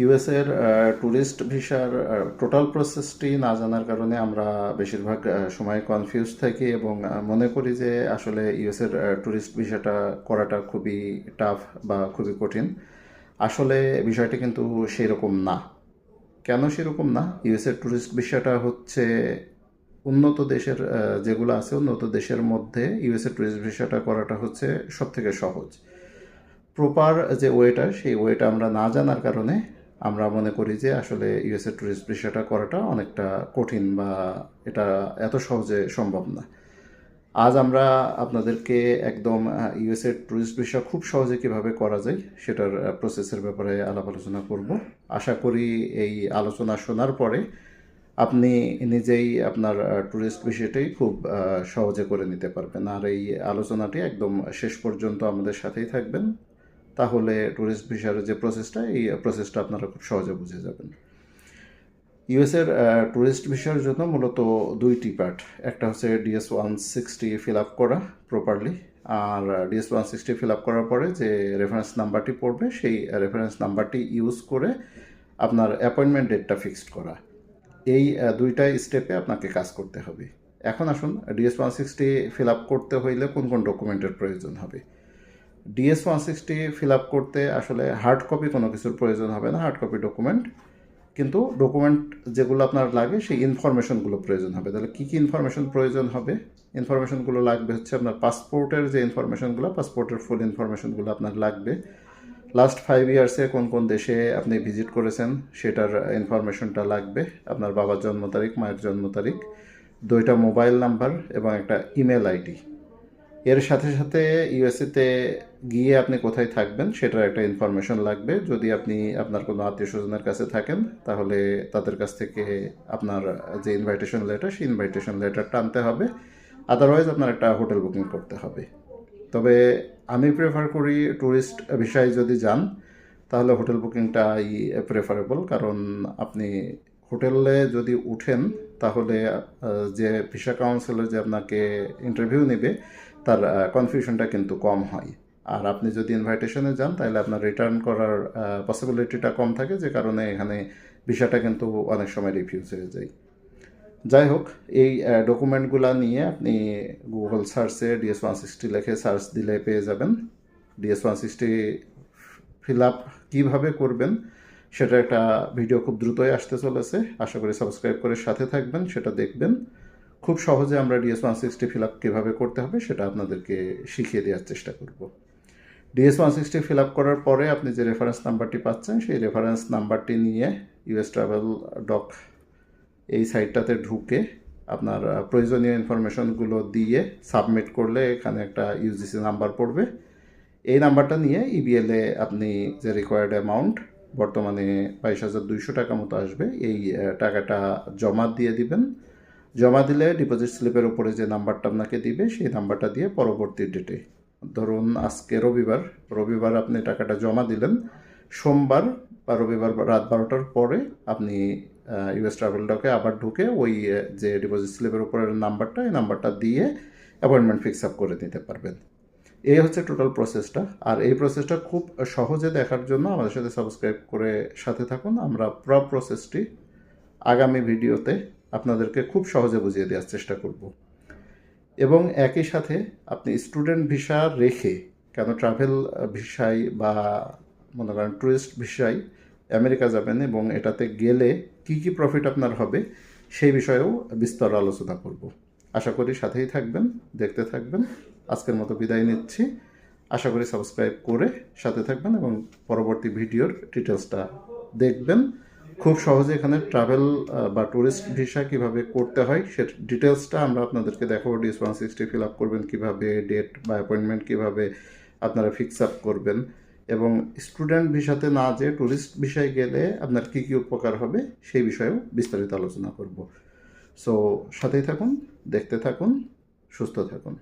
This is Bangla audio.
ইউএসের ট্যুরিস্ট ভিসার টোটাল প্রসেসটি না জানার কারণে আমরা বেশিরভাগ সময় কনফিউজ থাকি এবং মনে করি যে আসলে ইউএসের ট্যুরিস্ট ভিসাটা করাটা খুবই টাফ বা খুবই কঠিন। আসলে বিষয়টি কিন্তু সেরকম না। কেন সেরকম না? ইউএসের ট্যুরিস্ট ভিসাটা হচ্ছে উন্নত দেশের যেগুলো আছে উন্নত দেশের মধ্যে ইউএসের ট্যুরিস্ট ভিসাটা করাটা হচ্ছে সব থেকে সহজ। প্রপার যে ওয়েটা সেই ওয়েটা আমরা না জানার কারণে আমরা মনে করি যে আসলে ইউএসএ ট্যুরিস্ট ভিসাটা করাটা অনেকটা কঠিন বা এটা এত সহজে সম্ভব না। আজ আমরা আপনাদেরকে একদম ইউএসএ ট্যুরিস্ট ভিসা খুব সহজে কীভাবে করা যায় সেটার প্রসেসের ব্যাপারে আলাপ আলোচনা করব। আশা করি এই আলোচনা শোনার পরে আপনি নিজেই আপনার ট্যুরিস্ট ভিসাটাই খুব সহজে করে নিতে পারবেন। আর এই আলোচনাটি একদম শেষ পর্যন্ত আমাদের সাথেই থাকবেন। তাহলে ট্যুরিস্ট ভিসার যে প্রসেসটা এই প্রসেসটা আপনারা খুব সহজে বুঝে যাবেন। ইউএসের ট্যুরিস্ট ভিসার জন্য মূলত দুইটি পার্ট একটা হচ্ছে DS one sixty fill up করা প্রপারলি আর DS one sixty fill up করার পরে যে রেফারেন্স নাম্বারটি পড়বে সেই রেফারেন্স নাম্বারটি ইউজ করে আপনার অ্যাপয়েন্টমেন্ট ডেটটা ফিক্সড করা। এই আহ, দুইটাই স্টেপে আপনাকে কাজ করতে হবে। এখন আসুন DS one sixty fill up করতে হইলে কোন কোন ডকুমেন্টের প্রয়োজন হবে? DS one sixty fill up করতে আসলে হার্ড কপি কোনো কিছুর প্রয়োজন হবে না হার্ড কপি ডকুমেন্ট কিন্তু ডকুমেন্ট যেগুলো আপনার লাগে, সেই ইনফরমেশনগুলো প্রয়োজন হবে। তাহলে কী কী ইনফরমেশন প্রয়োজন হবে? ইনফরমেশনগুলো লাগবে হচ্ছে আপনার পাসপোর্টের যে ইনফরমেশনগুলো পাসপোর্টের ফুল ইনফরমেশনগুলো আপনার লাগবে। লাস্ট ফাইভ ইয়ার্সে কোন কোন দেশে আপনি ভিজিট করেছেন, সেটার ইনফরমেশনটা লাগবে। আপনার বাবার জন্ম তারিখ, মায়ের জন্ম তারিখ, দুইটা মোবাইল নাম্বার এবং একটা ইমেল আইডি এর সাথে সাথে ইউএসএতে গিয়ে আপনি কোথায় থাকবেন সেটার একটা ইনফরমেশন লাগবে। যদি আপনি আপনার কোনো আত্মীয় স্বজনের কাছে থাকেন, তাহলে তাদের কাছ থেকে আপনার যে ইনভাইটেশন লেটার সেই ইনভাইটেশন লেটারটা আনতে হবে। আদারওয়াইজ আপনার একটা হোটেল বুকিং করতে হবে। তবে আমি প্রেফার করি ট্যুরিস্ট বিষয়ে যদি যান, তাহলে হোটেল বুকিংটাই প্রেফারেবল কারণ আপনি হোটেলে যদি উঠেন, তাহলে যে ভিসা কাউন্সিলর যে আপনাকে ইন্টারভিউ নেবে তার কনফিউশনটা কিন্তু কম হয়। আর আপনি যদি ইনভাইটেশনে যান, তাহলে আপনার রিটার্ন করার পসিবিলিটিটা কম থাকে, যে কারণে এখানে ভিসাটা কিন্তু অনেক সময় রিফিউজ হয়ে যায়। যাই হোক, এই ডকুমেন্টগুলো নিয়ে আপনি গুগল সার্চে ডিএস ওয়ান সিক্সটি লেখে সার্চ দিলে পেয়ে যাবেন। DS one sixty fill up কীভাবে করবেন, সেটা একটা ভিডিও খুব দ্রুতই আসতে চলেছে। আশা করি সাবস্ক্রাইব করে সাথে থাকবেন, সেটা দেখবেন। খুব সহজে আমরা DS one sixty fill up কীভাবে করতে হবে সেটা আপনাদেরকে শিখিয়ে দেওয়ার চেষ্টা করব। DS one sixty fill up করার পরে আপনি যে রেফারেন্স নাম্বারটি পাচ্ছেন, সেই রেফারেন্স নাম্বারটি নিয়ে ইউএস ট্রাভেল ডক এই সাইটটাতে ঢুকে আপনার প্রয়োজনীয় ইনফরমেশনগুলো দিয়ে সাবমিট করলে এখানে একটা ইউজিসি নাম্বার পড়বে। এই নাম্বারটা নিয়ে ইবিএলে আপনি যে রিকোয়ার্ড অ্যামাউন্ট বর্তমানে বাইশ হাজার দুইশো টাকা মতো আসবে, এই টাকাটা জমা দিয়ে দিবেন। জমা দিলে ডিপোজিট স্লিপের উপরে যে নাম্বারটা আপনাকে দিবে, সেই নাম্বারটা দিয়ে পরবর্তী ডেটে ধরুন আজকে রবিবার রবিবার আপনি টাকাটা জমা দিলেন, সোমবার বা রবিবার রাত বারোটার পরে আপনি ইউএস ট্রাভেল ডকে আবার ঢুকে ওই যে ডিপোজিট স্লিপের উপরের নাম্বারটা এই নাম্বারটা দিয়ে অ্যাপয়েন্টমেন্ট ফিক্স আপ করে নিতে পারবেন। এই হচ্ছে টোটাল প্রসেসটা আর এই প্রসেসটা খুব সহজে দেখার জন্য আমাদের সাথে সাবস্ক্রাইব করে সাথে থাকুন। আমরা পুরো প্রসেসটি আগামী ভিডিওতে আপনাদেরকে খুব সহজে বুঝিয়ে দেওয়ার চেষ্টা করব। এবং একই সাথে আপনি স্টুডেন্ট ভিসা রেখে কেন ট্রাভেল ভিসায় বা মনে করেন ট্যুরিস্ট ভিসায় আমেরিকা যাবেন এবং এটাতে গেলে কি কি প্রফিট আপনার হবে, সেই বিষয়েও বিস্তর আলোচনা করব। আশা করি সাথেই থাকবেন, দেখতে থাকবেন। আজকের মতো বিদায় নিচ্ছি। আশা করি সাবস্ক্রাইব করে সাথে থাকবেন এবং পরবর্তী ভিডিওর ডিটেলসটা দেখবেন। খুব সহজে এখানে ট্রাভেল বা ট্যুরিস্ট ভিসা কীভাবে করতে হয় সে ডিটেলসটা আমরা আপনাদেরকে দেখাবো। DS one sixty fill up করবেন কীভাবে ডেট বা অ্যাপয়েন্টমেন্ট কীভাবে আপনারা ফিক্স আপ করবেন। এবং স্টুডেন্ট ভিসাতে না যে ট্যুরিস্ট ভিসায় গেলে আপনার কী কী উপকার হবে সেই বিষয়েও বিস্তারিত আলোচনা করব। সো সাথেই থাকুন, দেখতে থাকুন, সুস্থ থাকুন।